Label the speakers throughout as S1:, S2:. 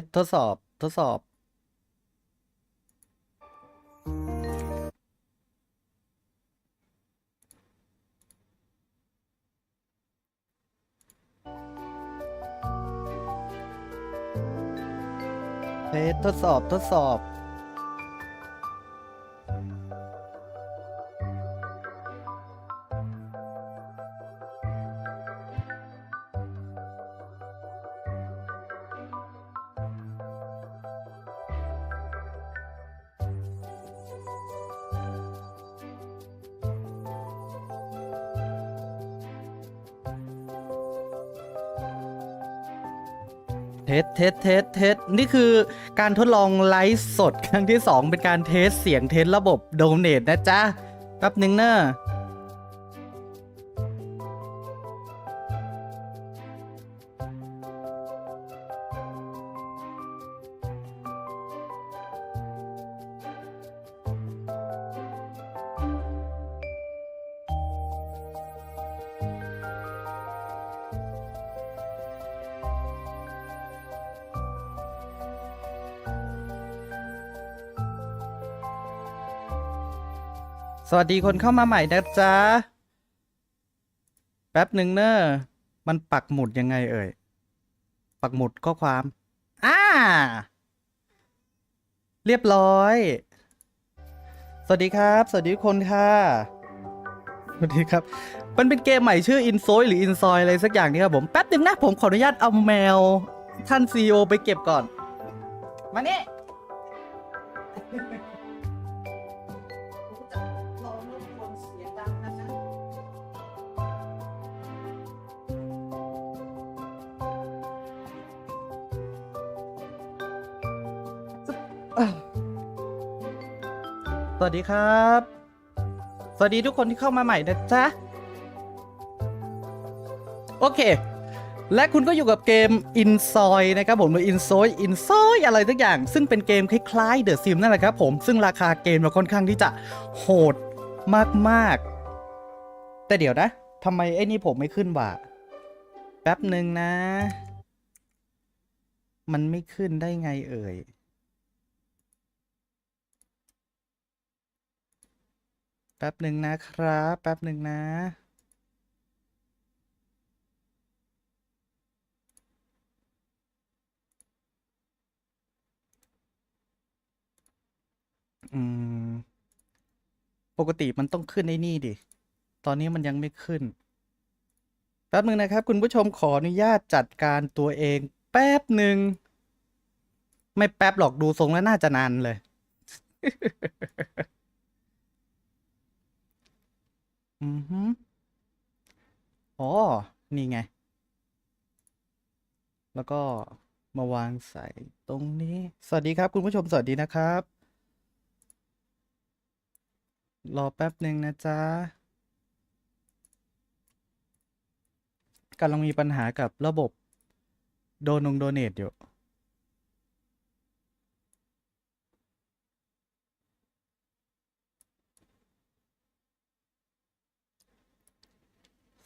S1: สทดสอบทดสอบ เทสทดสอบทดสอบ เทสเทสเทสเทสนี่คือการทดลองไลฟ์สดครั้งที่ 2 เป็นการเทสเสียงเทสระบบโดเนทนะจ๊ะแป๊บหนึ่งเนอะ วัสดีคนเข้ามาใหม่นะจ๊ะ แป๊บหนึ่งเนอะมันปักหมุดยังไงเอ่ย ปักหมุดข้อความ อ่า เรียบร้อย สวัสดีครับ สวัสดีทุกคนค่ะ สวัสดีครับ มันเป็นเกมใหม่ชื่อ i n s o y หรือ i n s o y อะไรสักอย่างนี่ครับผม แป๊บหนึ่งนะผมขออนุญาตเอาแมว ท่านซีอไปเก็บก่อน มานี่ วัสดีครับ สวัสดีทุกคนที่เข้ามาใหม่นะจ๊ะ โอเค และคุณก็อยู่กับเกม i n s o y นะครับผมหรือ i n s o y i n s o y อะไรสักอย่าง ซึ่งเป็นเกมคล้ายๆ The Sim นั่นแหละครับผม ซึ่งราคาเกมมันค่อนข้างที่จะโหดมากๆ แต่เดี๋ยวนะทำไมไอ้นี่ผมไม่ขึ้นวะแป๊บหนึ่งนะ มันไม่ขึ้นได้ไงเอ่ย แป๊บหนึ่งนะครับ แป๊บหนึ่งนะ อืม ปกติมันต้องขึ้นไอ้นี่ดิ ตอนนี้มันยังไม่ขึ้น แป๊บหนึ่งนะครับ คุณผู้ชมขออนุญาตจัดการตัวเอง แป๊บหนึ่ง ไม่แป๊บหรอกดูทรงแล้วน่าจะนานเลย อือฮึอ๋อ นี่ไง แล้วก็มาวางใส่ตรงนี้ สวัสดีครับ คุณผู้ชม สวัสดีนะครับ รอแป๊บหนึ่งนะจ๊ะกำลังมีปัญหากับระบบโดนงโดเนตอยู่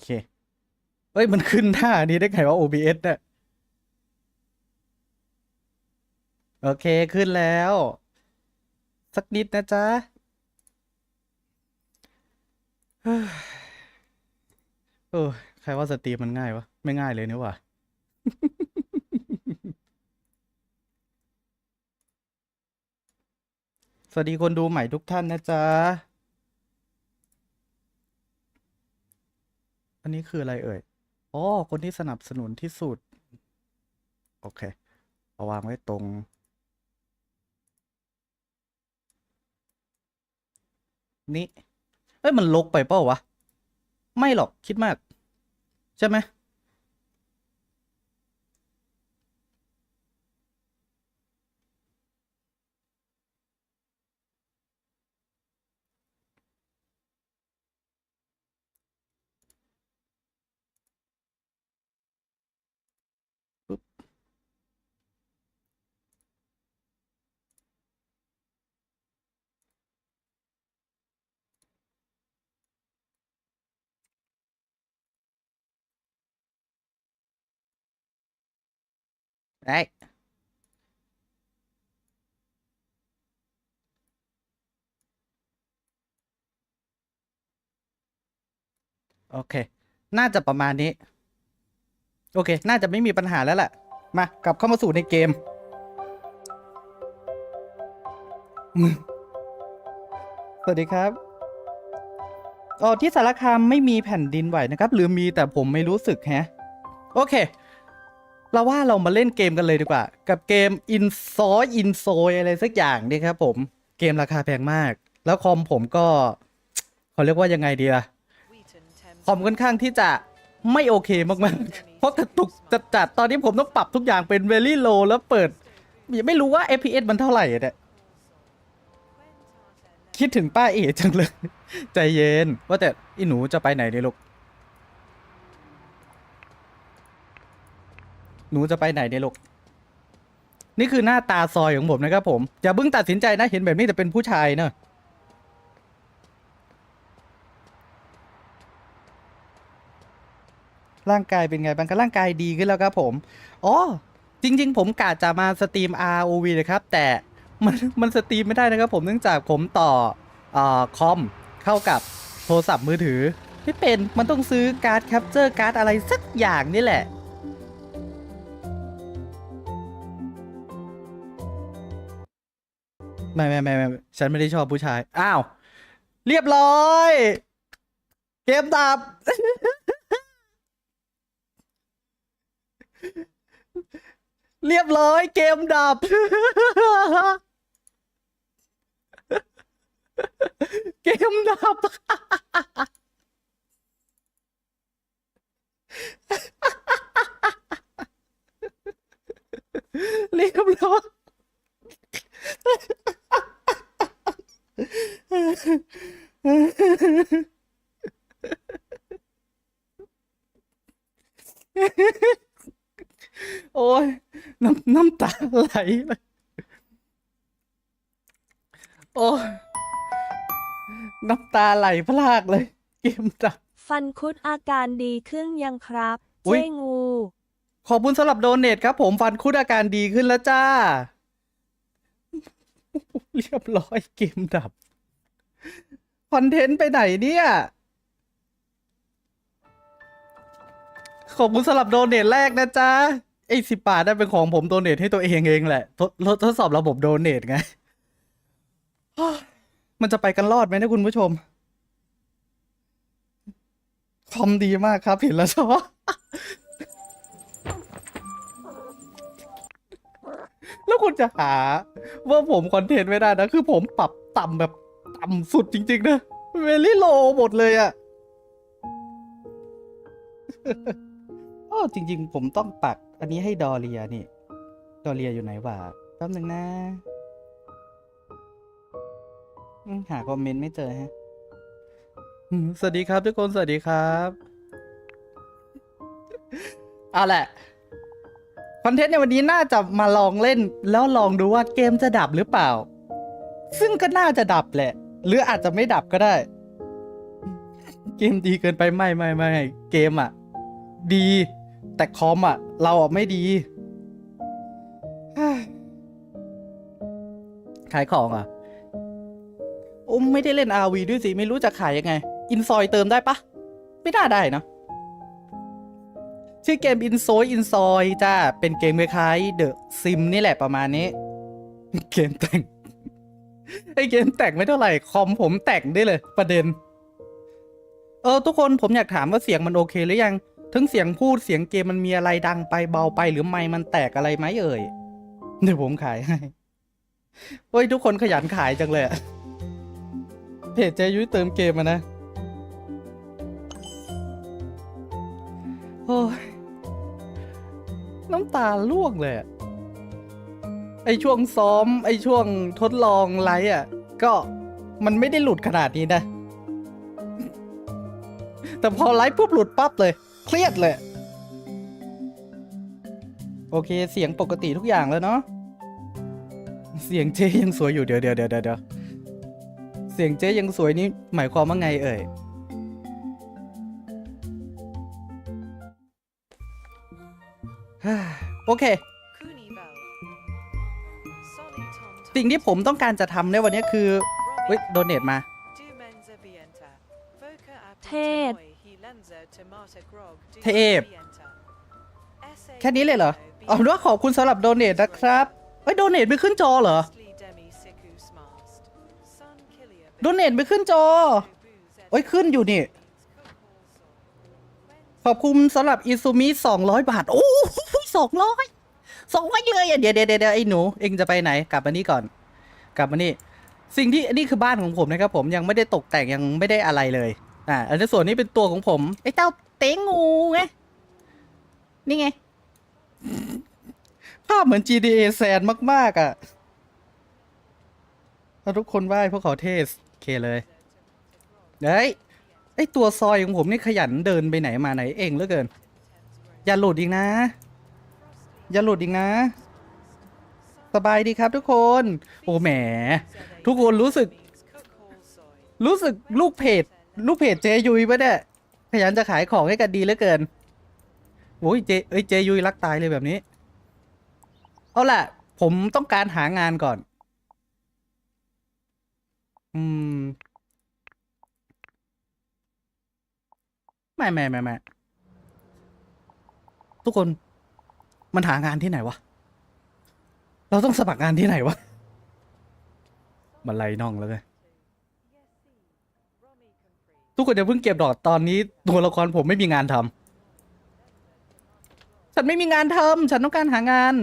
S1: เคเอ้ย มันขึ้นท่านี้ได้ไงว่า OBS น่ะโอเคขึ้นแล้ว สักนิดนะจ๊ะเฮ้ยเออใครว่าสตรีมมันง่ายวะ ไม่ง่ายเลยเนี่หว่าสวัสดีคนดูใหม่ทุกท่านนะจ๊ะ อันนี้คืออะไรเอ่ยอ๋อคนที่สนับสนุนที่สุด โอเค เอาวางไว้ตรง นี้เอ้ย มันลกไปเปล่าวะ ไม่หรอกคิดมาก ใช่ไหม Đấy. โอเค น่าจะประมาณนี้ โอเค น่าจะไม่มีปัญหาแล้วแหละ มากลับเข้ามาสู่ในเกม สวัสดีครับอ๋อที่สารคามไม่มีแผ่นดินไหวนะครับ หรือมีแต่ผมไม่รู้สึกแฮะ โอเค เราว่าเรามาเล่นเกมกันเลยดีกว่า กับเกม i n s o y i n s o y อะไรสักอย่างนี่ครับผมเกมราคาแพงมาก แล้วคอมผมก็เขาเรียกว่ายังไงดีล่ะคอมค่อนข้างที่จะไม่โอเคมากๆ เพราะกระตุกจัดๆตอนนี้ผมต้องปรับทุกอย่างเป็น very low แล้วเปิดยังไม่รู้ว่า FPS มันเท่าไหร่เนี่ยคิดถึงป้าเอ๋จังเลย ใจเย็น ว่าแต่อีหนูจะไปไหนเนี่ยลูก หนูจะไปไหนเนี่ยลูก นี่คือหน้าตาซอยของผมนะครับผม อย่าเพิ่งตัดสินใจนะ เห็นแบบนี้แต่เป็นผู้ชายเนอะร่างกายเป็นไงบ้างครับร่างกายดีขึ้นแล้วครับผม อ๋อ จริง ๆ ผมกะจะมาสตรีม ROV นะครับ แต่มันมันสตรีมไม่ได้นะครับผมเนื่องจากผมต่อออคอมเข้ากับโทรศัพท์มือถือ ไม่เป็น มันต้องซื้อการ์ดแคปเจอร์การ์ดอะไรสักอย่างนี่แหละ ไม่ไม่ไม่ไม่ฉันไม่ได้ชอบผู้ชาย อ้าว เรียบร้อย เกมดับ เรียบร้อย เกมดับ เกมดับ เรียบร้อย โอ้ยน้ำน้ำตาไหลเลยโอ้ยน้ำตาไหลพลากเลย เกมดับ
S2: ฟันคุดอาการดีขึ้นยังครับ
S1: อุ๊ย
S2: เจ้งู
S1: ขอบคุณสำหรับโดเนทครับผมฟันคุดอาการดีขึ้นแล้วจ้า เรียบร้อยเกมดับ คอนเทนต์ไปไหนเนี่ย ขอบคุณสำหรับโดเนทแรกนะจ๊ะไอ้สิบบาทนั่นเป็นของผมโดเนทให้ตัวเองเองแหละทดทดทดสอบระบบโดเนทไง มันจะไปกันรอดไหมนะคุณผู้ชม คอมดีมากครับเห็นแล้วชอบแล้วคุณจะหา ว่าผมคอนเทนต์ไม่ได้นะ คือผมปรับต่ำแบบต่ำสุดจริง ๆ นะ เวลี่โลหมดเลยอะอ้อจริง ๆ ผมต้องปัก อันนี้ให้ดอเรียนี่ ดอเรียอยู่ไหนวะแป๊บหนึ่งนะอืมหาคอมเมนต์ไม่เจอฮะอืมสวัสดีครับทุกคน สวัสดีครับ เอาแหละค อนเทนต์ในวันนี้น่าจะมาลองเล่น แล้วลองดูว่าเกมจะดับหรือเปล่า ซึ่งก็น่าจะดับแหละ หรืออาจจะไม่ดับก็ได้ เกมดีเกินไปไม่ไม่ไม่เกมอะ ดี แต่คอมอะ เราอะไม่ดีขายของอะโอ้มไม่ได้เล่น RV ด้วยสิ ไม่รู้จะขายยังไง อินซอยเติมได้ปะ ไม่น่าได้นะ ชื่อเกม i n s o y i n s o y จ้า เป็นเกมคล้ายๆ The Sim นี่แหละประมาณนี้ เกมแต่ง ไอเกมแต่งไม่เท่าไหร่ คอมผมแต่งได้เลย ประเด็น เออ ทุกคนผมอยากถามว่าเสียงมันโอเคหรือยัง ทั้งเสียงพูดเสียงเกมมันมีอะไรดังไปเบาไปหรือไม่มันแตกอะไรไหมเอ่ย เดี๋ยวผมขายให้โอ้ยทุกคนขยันขายจังเลยเพจเจยุ้ยเติมเกมมานะ โอ้ยน้ำตาล่วงเลยอะไอช่วงซ้อม ไอช่วงทดลองไลฟ์อะ ก็มันไม่ได้หลุดขนาดนี้นะ แต่พอไลฟ์ปุ๊บหลุดปั๊บเลย เครียดเลย โอเคเสียงปกติทุกอย่างแล้วเนาะเสียงเจ๊ยังสวยอยู่เดี๋ยวเดี๋ยวเดี๋ยวเดี๋ยวเสียงเจ๊ยังสวยนี่หมายความว่าไงเอ่ย โอเค สิ่งที่ผมต้องการจะทำในวันนี้คือเฮ้ยโดเนทมา
S2: เทศ
S1: เทพ แค่นี้เลยเหรออ๋อนึกว่าขอบคุณสำหรับโดเนทนะครับเฮ้ยโดเนทไม่ขึ้นจอเหรอโดเนทไม่ขึ้นจอเอ้ยขึ้นอยู่นี่ ขอบคุณสำหรับอิซูมิ200 บาท โอ้ สองร้อยสองร้อยเลยอะเดี๋ยวเดี๋ยวเดี๋ยวไอ้หนูเอ็งจะไปไหนกลับมานี่ก่อน กลับมานี่ สิ่งที่นนี้คือบ้านของผมนะครับผมยังไม่ได้ตกแต่งยังไม่ได้อะไรเลยอ่าอันนี้ส่วนนี้เป็นตัวของผมไอ้เจ้าเต้งงูไงนี่ไงภาพเหมือน GTA แซนมาก ๆ อะถ้าทุกคนไหว้พวกเขาเทสโอเคเลยเฮ้ยไอตัวซอยของผมนี่ขยันเดินไปไหนมาไหนเองเหลือเกิน อย่าหลุดอีกนะ อย่าหลุดอีกนะ สบายดีครับทุกคน โอ้แหม ทุกคนรู้สึก รู้สึกลูกเพจ ลูกเพจเจยุยปะเนี่ยขยันจะขายของให้กันดีเหลือเกินโอ้ยเจเอ้ยเจยุยรักตายเลยแบบนี้ เอาล่ะ ผมต้องการหางานก่อน อืมไม่ไม่ไม่ไม่ทุกคน มันหางานที่ไหนวะ เราต้องสมัครงานที่ไหนวะ มันไล่น่องแล้วไงทุกคนอย่าเพิ่งเก็บดอกตอนนี้ตัวละครผมไม่มีงานทำฉันไม่มีงานทำฉันต้องการหางาน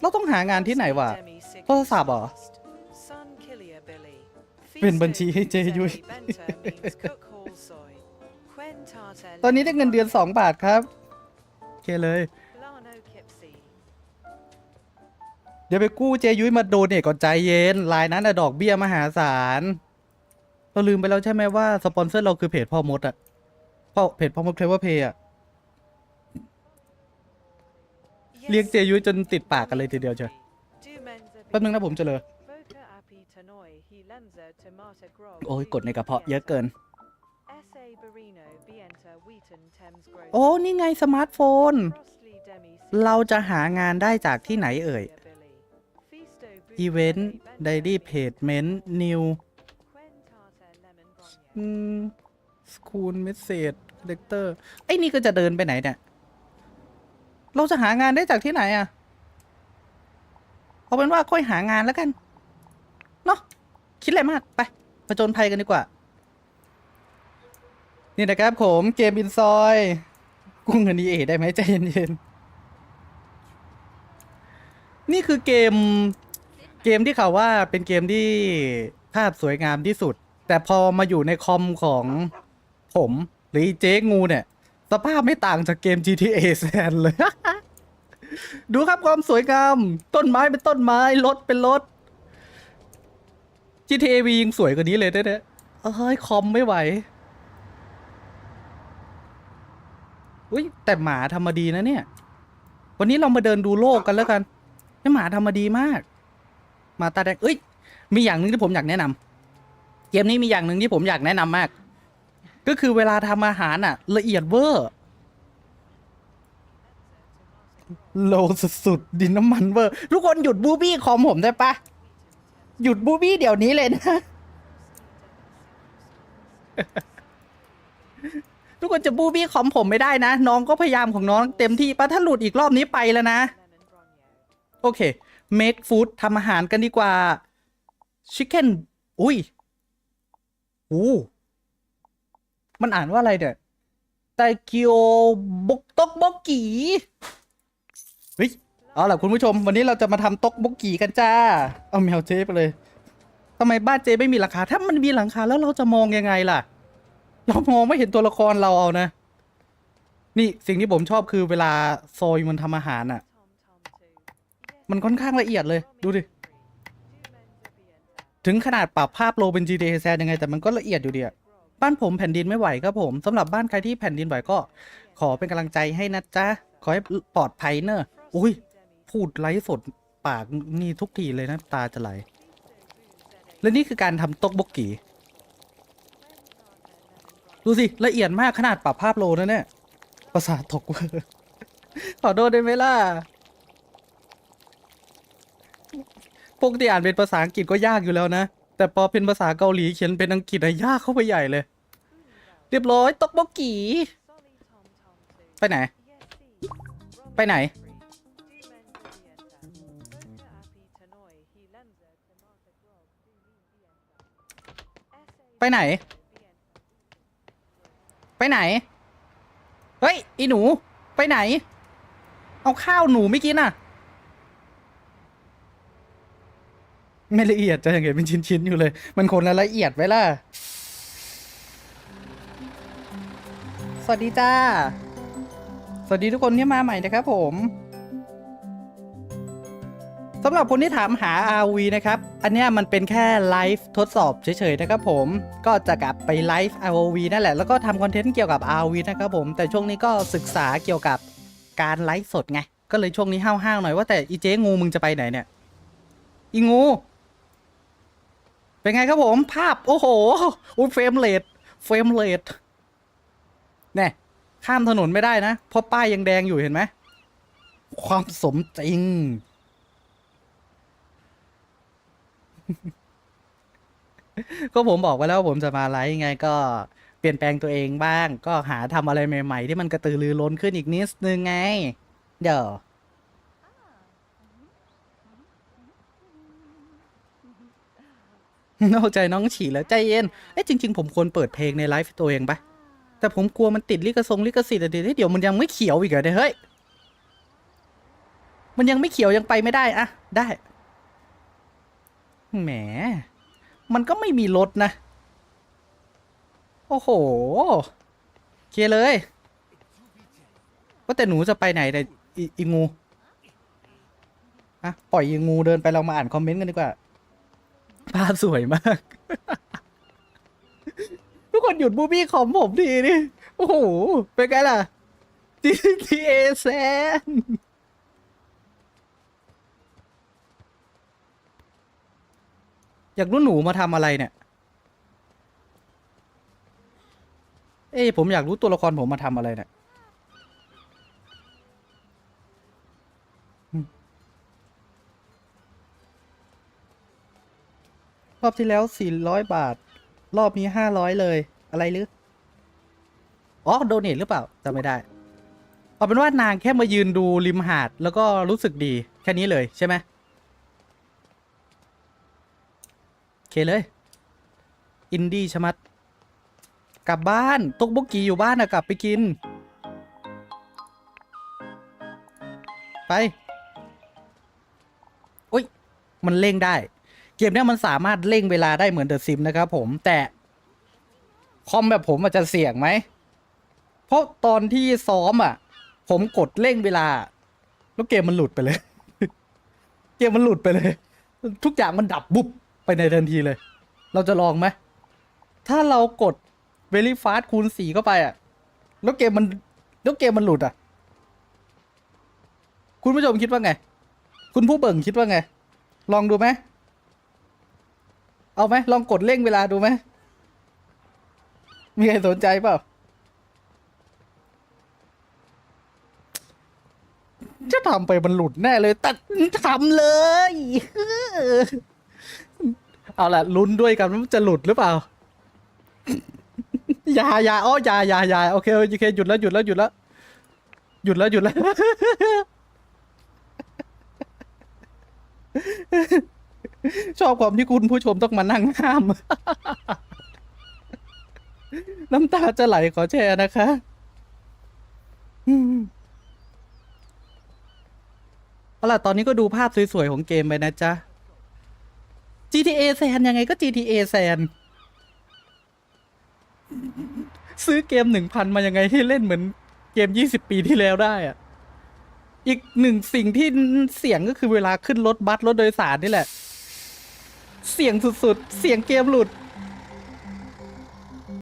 S1: เราต้องหางานที่ไหนวะโทรศัพท์เหรอเป็นบัญชีให้เจยุ้ย ตอนนี้ได้เงินเดือนสองบาทครับโอเคเลย เดี๋ยวไปกู้เจยุ้ยมาโดเนทก่อนใจเย็นรายนั้นอะดอกเบี้ยมหาศาลเราลืมไปแล้วใช่ไหมว่า สปอนเซอร์เราคือเพจพ่อมดอะพ่อเพจพ่อมดเทเวอร์เพย์อะเรียกเจยุ้ยจนติดปากกันเลยทีเดียวเชียวแป๊บนึงนะผมเจริญโอ้ยกดในกระเพาะเยอะเกิน โอ้นี่ไงสมาร์ทโฟน เราจะหางานได้จากที่ไหนเอ่ยอีเวนต์ไดรี่เพจเมนต์นิวอืมสคูลเมสเซจเลกเตอร์ไอ้นี่ก็จะเดินไปไหนเนี่ย เราจะหางานได้จากที่ไหนอะเอาเป็นว่าค่อยหางานแล้วกัน เนาะคิดอะไรมาก ไปผจญภัยกันดีกว่า นี่นะครับผมเกมอินซอย กุ้งเงินดีเอได้ไหมใจเย็นๆ นี่คือเกม เกมที่เขาว่าเป็นเกมที่ภาพสวยงามที่สุด แต่พอมาอยู่ในคอมของผม หรือเจ๊งูเนี่ย สภาพไม่ต่างจากเกม GTA แซนเลย ดูครับความสวยงาม ต้นไม้เป็นต้นไม้รถเป็นรถ GTA V ยิงสวยกว่านี้เลยเนี่ยเอ้ยคอมไม่ไหว อุ้ยแต่หมาทำมาดีนะเนี่ย วันนี้เรามาเดินดูโลกกันแล้วกันนี่หมาทำมาดีมากหมาตาแดงเอ้ย มีอย่างหนึ่งที่ผมอยากแนะนำเกมนี้มีอย่างหนึ่งที่ผมอยากแนะนำมาก ก็คือเวลาทำอาหารอะ ละเอียดเวอร์โลสุดๆดินน้ำมันเวอร์ทุกคนหยุดบูบี้คอมผมได้ปะหยุดบูบี้เดี๋ยวนี้เลยนะ ทุกคนจะบูบี้คอมผมไม่ได้นะ น้องก็พยายามของน้องเต็มที่ปะถ้าหลุดอีกรอบนี้ไปแล้วนะ โอเค make food ทำอาหารกันดีกว่า chicken อุ้ยอู้มันอ่านว่าอะไรเนี่ยไตเกียวบกตกบกกีเฮ้ยเอาล่ะคุณผู้ชม วันนี้เราจะมาทำตกบกกีกันจ้า เอาแมวเจ๊ไปเลยทำไมบ้านเจ๊ไม่มีหลังคา ถ้ามันมีหลังคาแล้วเราจะมองยังไงล่ะ เรามองไม่เห็นตัวละครเราเอานะ นี่สิ่งที่ผมชอบคือเวลาโซยมันทำอาหารอะ มันค่อนข้างละเอียดเลย ดูดิ ถึงขนาดปรับภาพโลเป็น GTA แซนยังไง แต่มันก็ละเอียดอยู่ดีอะบ้านผมแผ่นดินไม่ไหวครับผมสำหรับบ้านใครที่แผ่นดินไหวก็ ขอเป็นกำลังใจให้นะจ๊ะ ขอให้ปลอดภัยเนอะอุ้ย พูดไลฟ์สดปากนี่ทุกทีเลยนะตาจะไหล และนี่คือการทำตกบกกี ดูสิ ละเอียดมากขนาดปรับภาพโลนะเนี่ยประสาทตกเวอร์ขอโทษได้ไหมล่ะปกติอ่านเป็นภาษาอังกฤษก็ยากอยู่แล้วนะ แต่พอเป็นภาษาเกาหลีเขียนเป็นอังกฤษอะยากเข้าไปใหญ่เลย เรียบร้อยตกบกกีไปไหน ไปไหน ไปไหน ไปไหน เฮ้ยอีหนู ไปไหน เอาข้าวหนูไม่กินอะ ไม่ละเอียดจะยังไงเป็นชิ้นๆอยู่เลย มันคนละละเอียดไว้ล่ะ สวัสดีจ้า สวัสดีทุกคนที่มาใหม่นะครับผม สำหรับคนที่ถามหา RV นะครับ อันเนี้ยมันเป็นแค่ไลฟ์ทดสอบเฉยๆนะครับผม ก็จะกลับไปไลฟ์ RV นั่นแหละ แล้วก็ทำคอนเทนต์เกี่ยวกับ RV นะครับผม แต่ช่วงนี้ก็ศึกษาเกี่ยวกับการไลฟ์สดไง ก็เลยช่วงนี้ห้าวๆหน่อยว่าแต่อีเจ๊งูมึงจะไปไหนเนี่ย อีงู เป็นไงครับผม ภาพ โอ้โหอุ้ยเฟรมเรท เฟรมเรทเนี่ยข้ามถนนไม่ได้นะ เพราะป้ายยังแดงอยู่เห็นไหม ความสมจริง ก็ผมบอกไว้แล้วว่าผมจะมาไลฟ์ไงก็เปลี่ยนแปลงตัวเองบ้าง ก็หาทำอะไรใหม่ ๆ ที่มันกระตือรือร้นขึ้นอีกนิดนึงไง เดี๋ยวนอกใจน้องฉี่แล้วใจเย็น เอ้จริง ๆ ผมควรเปิดเพลงในไลฟ์ตัวเองปะแต่ผมกลัวมันติดลิขสงลิขสิทธิ์อะเดี๋ยวเดี๋ยวมันยังไม่เขียวอีกเหรอเนี่ยเฮ้ย มันยังไม่เขียวยังไปไม่ได้อะได้ แหม มันก็ไม่มีรถนะ โอ้โห เคเลย ว่าแต่หนูจะไปไหนแต่อีอีงูอะปล่อยอีงูเดินไปเรามาอ่านคอมเมนต์กันดีกว่า ภาพสวยมาก ทุกคนหยุดบูบี้คอมผมทีนี่ โอ้โห เป็นไงล่ะ GTA แซน อยากรู้หนูมาทำอะไรเนี่ย เอ้ยผมอยากรู้ตัวละครผมมาทำอะไรเนี่ยรอบที่แล้วสี่ร้อยบาท รอบนี้ห้าร้อยเลย อะไรหรืออ๋อโดเนทหรือเปล่าจำไม่ได้ เอาเป็นว่านางแค่มายืนดูริมหาด แล้วก็รู้สึกดี แค่นี้เลยใช่ไหม โอ เคเลย อินดี้ชะมัด กลับบ้านตุกบุกกีอยู่บ้านอะกลับไปกิน ไปอุ้ย มันเร่งได้ เกมเนี้ยมันสามารถเร่งเวลาได้เหมือนเดอะซิมนะครับผมแต่ คอมแบบผมอาจจะเสี่ยงไหม เพราะตอนที่ซ้อมอะ ผมกดเร่งเวลา แล้วเกมมันหลุดไปเลย เกมมันหลุดไปเลย ทุกอย่างมันดับบุบ ในทันทีเลย เราจะลองไหม ถ้าเรากด Very Fast คูณสี่เข้าไปอะ แล้วเกมมันแล้วเกมมันหลุดอะ คุณผู้ชมคิดว่าไง คุณผู้เบิ่งคิดว่าไง ลองดูไหม เอาไหมลองกดเร่งเวลาดูไหม มีใครสนใจเปล่าจะทำไปมันหลุดแน่เลย แต่ทำเลย เอาละลุ้นด้วยกันว่ามันจะหลุดหรือเปล่า อย่าอย่าอ้ออย่าอย่าอย่าโอเคโอเคหยุดแล้วหยุดแล้วหยุดแล้วหยุดแล้วหยุดแล้ว ชอบความที่คุณผู้ชมต้องมานั่งห้าม น้ำตาจะไหลขอแชร์นะคะเอาล่ะ ตอนนี้ก็ดูภาพสวยๆ ของเกมไปนะจ๊ะ GTA แซนยังไงก็ GTA แซน ซื้อเกมหนึ่งพันมายังไงให้เล่นเหมือนเกมยี่สิบปีที่แล้วได้อะอีกหนึ่งสิ่งที่เสียงก็คือเวลาขึ้นรถบัสรถโดยสารนี่แหละ เสียงสุดๆ เสียงเกมหลุด